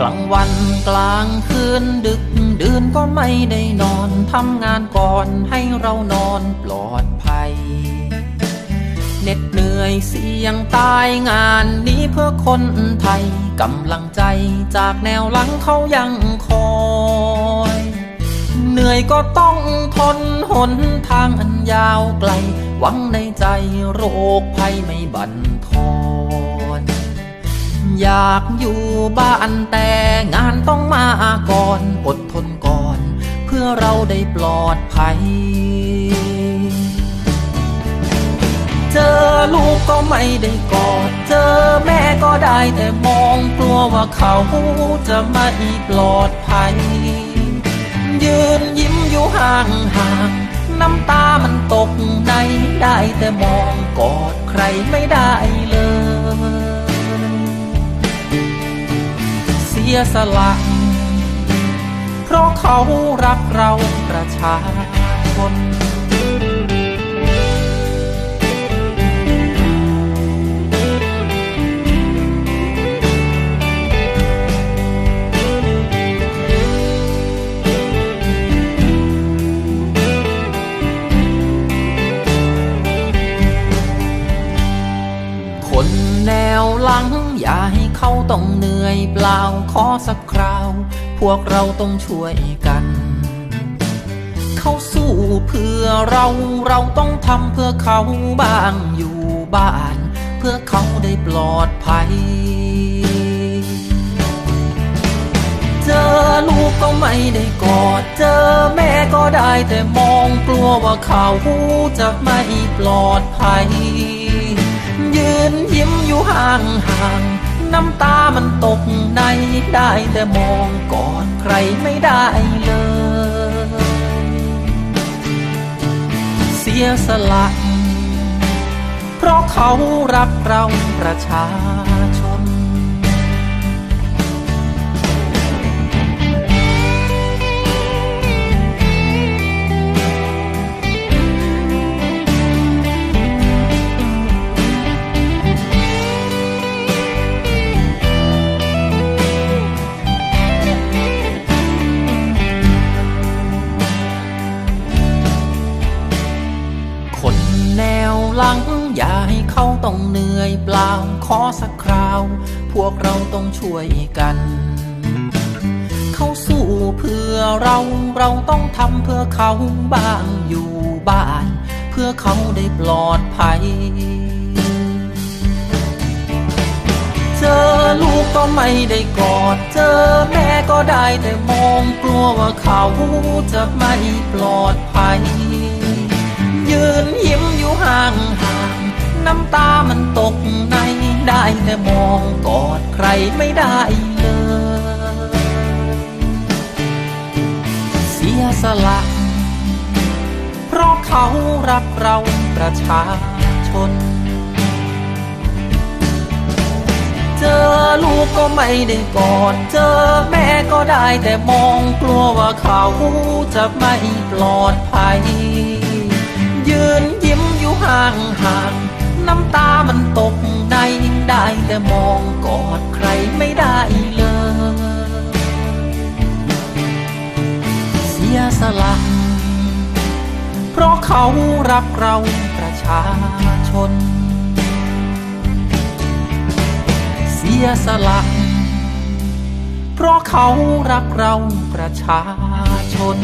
กลางวันกลางคืนดึกดื่นก็ไม่ได้นอนทำงานก่อนให้เรานอนปลอดภัยเหน็ดเหนื่อยเสี่ยงตายงานนี้เพื่อคนไทยกำลังใจจากแนวหลังเขายังคอยเหนื่อยก็ต้องทนหนทางอันยาวไกล หวังในใจโรคภัยไม่บั่นทอน อยากอยู่บ้านแต่งานต้องมาก่อนอดทนก่อน เพื่อเราได้ปลอดภัย เจอลูกก็ไม่ได้กอด เจอแม่ก็ได้แต่มองกลัวว่าเขาจะไม่ปลอดภัย ยืนยิ้มอยู่ห่างห่างๆน้ำตามันตกในได้แต่มองกอดใครไม่ได้เลย สียสละ เพราะเขารักเราประชาชนคน ต้องเหนื่อยเปล่าขอสักคราว พวกเราต้องช่วยกัน เขาสู้เพื่อเราเราต้องทำเพื่อเขาบ้างอยู่บ้าน เพื่อเขาได้ปลอดภัย เจอลูกก็ไม่ได้กอด เจอแม่ก็ได้แต่มองกลัวว่าเขาจะไม่ปลอดภัย ยืนยิ้มอยู่ห่างห่าง น้ำตามันตกในได้แต่มองกอดใครไม่ได้เลย เสียสละ เพราะเขารักเราประชาชนคน เขาต้องเหนื่อยเปล่าขอสักคราว พวกเราต้องช่วยกัน เขาสู้เพื่อเราเราต้องทำเพื่อเขาบ้างอยู่บ้าน เพื่อเขาได้ปลอดภัย เจอลูกก็ไม่ได้กอด เจอแม่ก็ได้แต่มองกลัวว่าเขาจะไม่ปลอดภัย ยืนยิ้มอยู่ น้ำตามันตกในได้แต่มองกอดใครไม่ได้เลย เสียสละ เพราะเขารักเราประชาชน เจอลูกก็ไม่ได้กอด เจอแม่ก็ได้แต่มองกลัวว่าเขาจะไม่ปลอดภัย ยืนยิ้มอยู่ห่างห่าง น้ำตามันตกในได้แต่มองกอดใครไม่ได้เลย เสียสละเพราะเขารักเราประชาชน เสียสละเพราะเขารักเราประชาชน